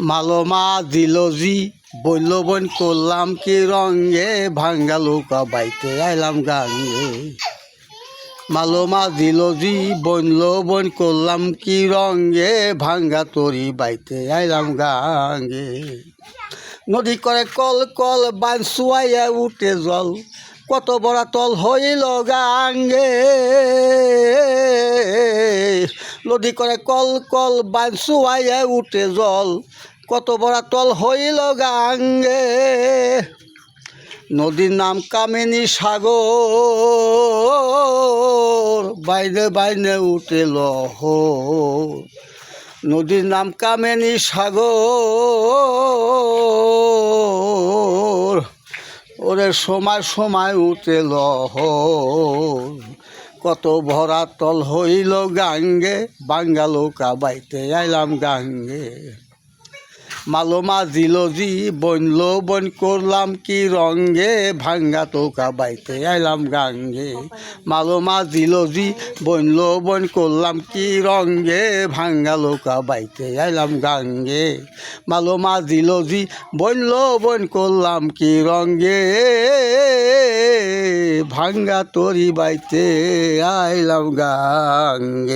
মালমা দিল জি বলল বন করলাম কি রঙ্গে ভাঙ্গা লোকা বাইতে আইলাম গাঙ্গে মালমা দিল জি বনল বন করলাম কি রঙ্গে ভাঙ্গা তরি বাইতে আইলাম গাঙ্গে নদী করে কল কল বান শুয়াইয়া উঠে জল, কত বড় তল হইল গাঙ্গে নদী করে কল কল বান শুয়াইয়া উঠে জল। কত বড় তল হইল গাঙ্গে। নদীর নাম কামিনী সাগর। বাইনে বাইনে উঠে লহর। নদীর নাম কামিনী সাগর। ওরে সময় সময় উঠে লহর। কত ভরা তল হইল গাঙ্গে বাঙ্গালোকা বাইতে আইলাম গাঙ্গে। মালমা দিল জি বনল বন করলাম কি রঙ্গে, ভাঙ্গা তোকা বাইতে আইলাম গাঙ্গে। মালমা দিল জি বনল বন করলাম কি রঙ্গে, ভাঙ্গা লোকা বাইতে আইলাম গাঙ্গে। মালমা দিল জি বনল বন করলাম কি রঙ্গে। ভাঙ্গা তরি বাইতে আইলাম গাঙ্গে।